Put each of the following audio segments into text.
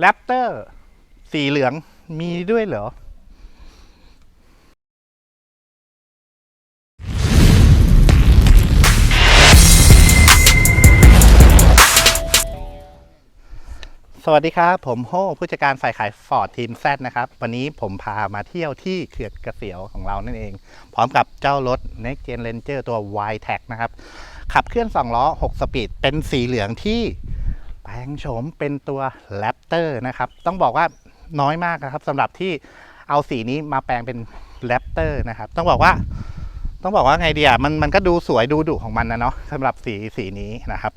แรปเตอร์ สีเหลืองมีด้วยเหรอ สวัสดีครับ ผมโฮผู้จัดการฝ่ายขายฟอร์ดทีมแซนะครับ วันนี้ผมพามาเที่ยวที่เขื่อนกระเสียวของเรานั่นเอง พร้อมกับเจ้ารถ Next Gen Ranger ตัว y t e c นะครับ ขับเคลื่อน 2 ล้อ 6 สปีด เป็นสีเหลืองที่ แปลงโฉมเป็นตัว Raptor นะครับ ต้องบอกว่าน้อยมากนะครับสำหรับที่เอาสีนี้มาแปลงเป็น Raptor นะครับ ต้องบอกว่า ต้องบอกว่าไงดีอะมันมันก็ดูสวยดูดุของมันนะเนาะสำหรับสีสีนี้นะครับ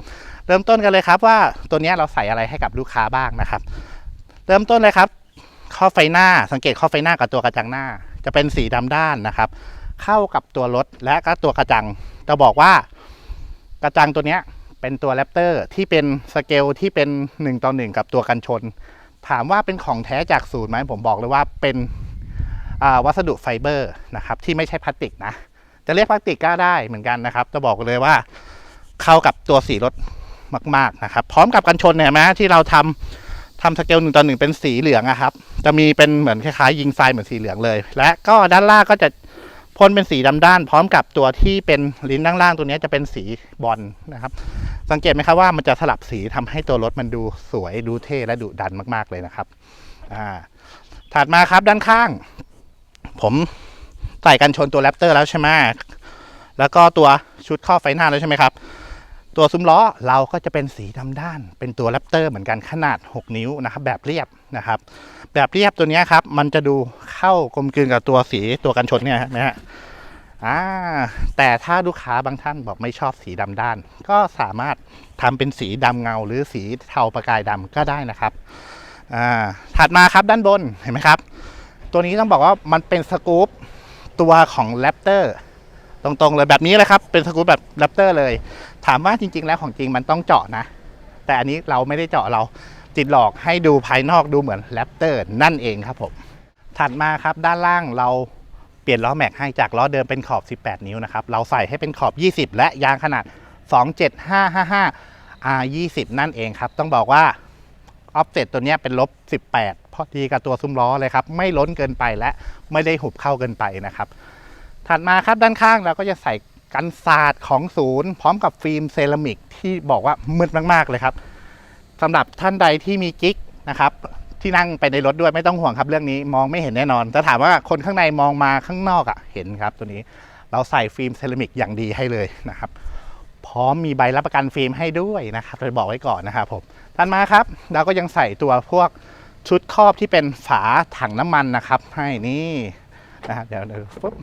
เริ่มต้นกันเลยครับว่าตัวนี้เราใส่อะไรให้กับลูกค้าบ้างนะครับ เริ่มต้นเลยครับ ข้อไฟหน้าสังเกตข้อไฟหน้ากับตัวกระจังหน้า จะเป็นสีดำด้านนะครับ เข้ากับตัวรถและก็ตัวกระจังจะบอกว่ากระจังตัวเนี้ย เป็นตัวแรปเตอร์ที่เป็นสเกลที่เป็น1ต่อ1กับตัวกันชน ถามว่าเป็นของแท้จากศูนย์ไหมผมบอกเลยว่าเป็นวัสดุไฟเบอร์นะครับที่ไม่ใช่พลาสติกนะ จะเรียกพลาสติกก็ได้เหมือนกันนะครับ จะบอกเลยว่าเข้ากับตัวสีรถมาก ๆนะครับ พร้อมกับกันชนเนี่ยนไหมที่เราทำทำสเกลหนึ่งต่อหนึ่งเป็นสีเหลืองอะครับ จะมีเป็นเหมือนคล้ายๆยิงทรายเหมือนสีเหลืองเลย และก็ด้านล่างก็จะพ่นเป็นสีดำด้าน พร้อมกับตัวที่เป็นลิ้นด้านล่างตัวนี้จะเป็นสีบอลนะครับ สังเกตไหมครับว่ามันจะสลับสีทำให้ตัวรถมันดูสวยดูเท่และดุดันมากๆเลยนะครับอ่าถัดมาครับด้านข้าง ผมใส่กันชนตัวแรปเตอร์แล้วใช่ไหมแล้วก็ตัวชุดข้อไฟหน้าแล้วใช่ไหมครับ ตัวซุ้มล้อเราก็จะเป็นสีดำด้าน เป็นตัวแรปเตอร์เหมือนกันขนาด 6 นิ้วนะครับแบบเรียบนะครับ แบบเรียบตัวนี้ครับ มันจะดูเข้ากลมกลืนกับตัวสีตัวกันชนเนี่ยนะฮะ อ่าแต่ถ้าลูกค้าบางท่านบอกไม่ชอบสีดำด้าน ก็สามารถทำเป็นสีดำเงา หรือสีเทาประกายดำก็ได้นะครับอ่าถัดมาครับด้านบนเห็นไหมครับ ตัวนี้ต้องบอกว่ามันเป็นสกู๊ปตัวของแรปเตอร์ตรงๆเลยแบบนี้เลยครับเป็นสกู๊ปแบบแรปเตอร์เลย ถามว่าจริง ๆ แล้วของจริงมันต้องเจาะนะ แต่อันนี้เราไม่ได้เจาะเราติดหลอกให้ดูภายนอกดูเหมือนแรปเตอร์นั่นเองครับผมถัดมาครับด้านล่างเรา เปลี่ยนล้อแม็กให้จากล้อเดิมเป็นขอบ 18 นิ้วนะครับ เราใส่ให้เป็นขอบ 20 และยางขนาด 27555 R20 นั่นเองครับ ต้องบอกว่าออฟเซ็ตตัวนี้เป็นลบ 18 พอดีกับตัวซุ้มล้อเลยครับ ไม่ล้นเกินไปและไม่ได้หุบเข้าเกินไปนะครับ ถัดมาครับด้านข้างเราก็จะใส่กันศาสตร์ของศูนย์ พร้อมกับฟิล์มเซรามิกที่บอกว่ามืดมาก ๆ เลยครับสำหรับท่านใดที่มีกิ๊กนะครับ ที่นั่งไปในรถด้วยไม่ต้องห่วงครับเรื่องนี้มองไม่เห็นแน่นอนแต่ถามว่าคนข้างในมองมาข้างนอกอะ่ะเห็นครับตัวนี้เราใส่ฟิล์มเซรามิกอย่างดีให้เลยนะครับ พร้อมมีใบรับประกันฟิล์มให้ด้วยนะครับจะบอกไว้ก่อนนะครับผมท่านมาครับ เราก็ยังใส่ตัวพวกชุดครอบที่เป็นฝาถังน้ำมันนะครับ ให้นี่นะเดี๋ยวเดี๋ยวปุ๊บ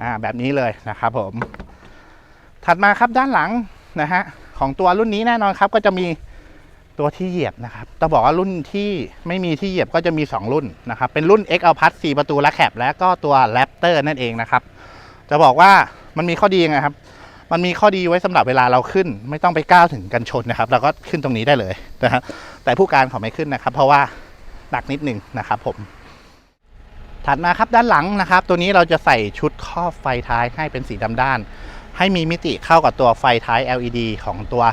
อ่าแบบนี้เลยนะครับผม ถัดมาครับด้านหลังนะฮะของตัวรุ่นนี้แน่นอนครับก็จะมี ตัวที่เหยียบนะครับต้องบอกว่ารุ่นที่ไม่มีที่เหยียบก็จะมี 2 รุ่นนะครับ เป็นรุ่น X L Plus 4ประตูและแคปและก็ตัว Raptor นั่นเองนะครับ จะบอกว่ามันมีข้อดียังไงครับ มันมีข้อดีไว้สำหรับเวลาเราขึ้น ไม่ต้องไปก้าวถึงกันชนนะครับ เราก็ขึ้นตรงนี้ได้เลยนะฮะแต่ผู้การเขาไม่ขึ้นนะครับ เพราะว่าหนักนิดหนึงนะครับผม ถัดมาครับด้านหลังนะครับ ตัวนี้เราจะใส่ชุดครอบไฟท้ายให้เป็นสีดำด้าน ให้มีมิติเข้ากับตัวไฟท้าย LED ของตัว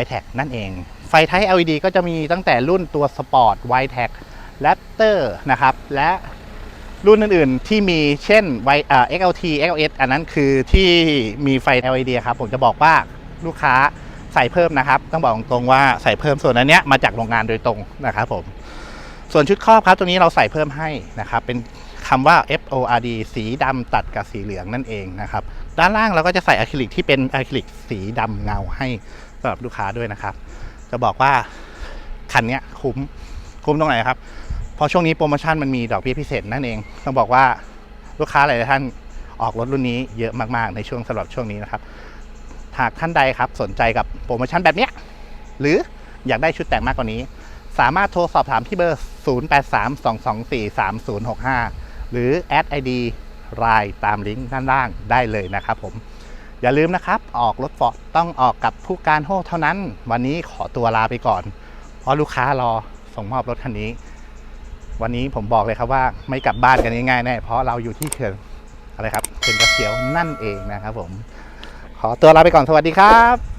y t e c นั่นเอง ไฟท้าย LED ก็จะมีตั้งแต่รุ่นตัว Sport y t e c Raptor นะครับ และรุ่นอื่นๆ ที่มีเช่น Y อ่า XLT XLS อันนั้นคือที่มีไฟ LED ครับผมจะบอกว่าลูกค้าใส่เพิ่มนะครับ ต้องบอกตรงๆว่าใส่เพิ่มส่วนอันเนี้ยมาจากโรงงานโดยตรงนะครับผมส่วนชุดครอบครับตัวนี้เราใส่เพิ่มให้นะครับ เป็นคำว่า FORD สีดำตัดกับสีเหลืองนั่นเองนะครับ ด้านล่างเราก็จะใส่อะคริลิกที่เป็นอะคริลิกสีดำเงาให้ สำหรับลูกค้าด้วยนะครับ จะบอกว่าคันนี้คุ้มคุ้มตรงไหนครับเพราะช่วงนี้โปรโมชั่นมันมีดอกเบี้ยพิเศษนั่นเอง ต้องบอกว่าลูกค้าหลายท่านออกรถรุ่นนี้เยอะมากๆในช่วงสำหรับช่วงนี้นะครับหากท่านใดครับสนใจกับโปรโมชั่นแบบเนี้ยหรืออยากได้ชุดแต่งมากกว่านี้ สามารถโทรสอบถามที่เบอร์ 0832243065 หรือแอดไอดีรายตามลิงก์ด้านล่างได้เลยนะครับผม อย่าลืมนะครับ ออกรถฟอร์ดต้องออกกับผู้การโฮเท่านั้น วันนี้ขอตัวลาไปก่อน เพราะลูกค้ารอส่งมอบรถคันนี้ วันนี้ผมบอกเลยครับว่าไม่กลับบ้านกันง่ายๆแน่เพราะเราอยู่ที่เขื่อนอะไรครับเขื่อนกระเสียวนั่นเองนะครับผม ขอตัวลาไปก่อนสวัสดีครับ